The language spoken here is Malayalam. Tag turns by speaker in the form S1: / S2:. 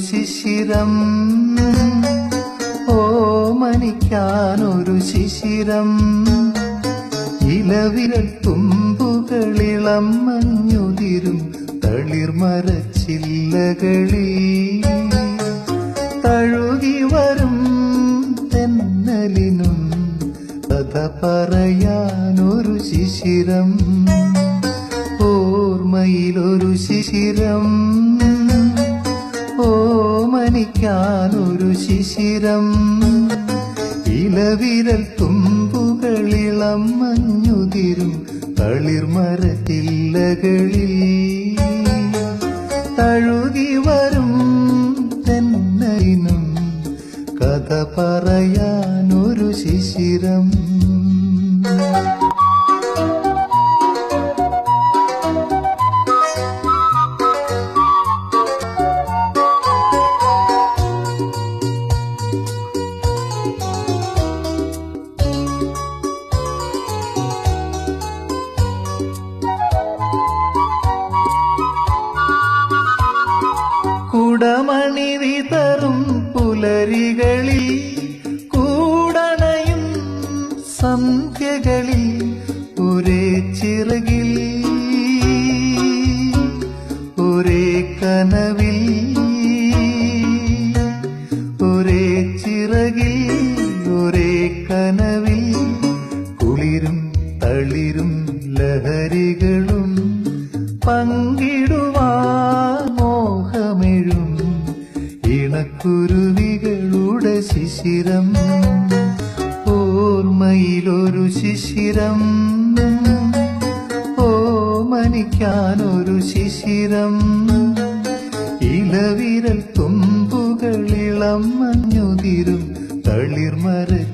S1: ശിശിരം ഓമനിക്കാനൊരു ശിശിരം. ഇലവിരൽ തുമ്പുകളിളം മഞ്ഞുതിരും തളിർമരച്ചില്ലകളിൽ തഴുകി വരും തെന്നലിനും കഥ പറയാനൊരു ശിശിരം. ഓർമ്മയിലൊരു ശിശിരം. ഓമനിക്കാനൊരു ശിശിരം. ഇലവിരൽ തുമ്പുകളിളം മഞ്ഞുതിരും തളിർമരത്തില്ലകളിൽ. തഴുകി വരും തെന്നലിനും കഥ പറയാനൊരു ശിശിരം. സന്ധ്യകളിൽ ഒരേ ചിറകിൽ ഒരേ കനവിൽ ഒരേ ചിറകിൽ ഒരേ കനവിൽ. കുളിരും തളിരും ലഹരികളും പങ്കിടുവാ മോഹമെഴും. ഇണക്കുരുവികളുടെ ശിശിരം ഓർമ്മയിലൊരു ശിശിരം. ഓ ഓമനിക്കാനൊരു ശിശിരം. ഇലവിരൽ തുമ്പുകളിളം മഞ്ഞുതിരും തളിർമരച്ചില്ലകളിൽ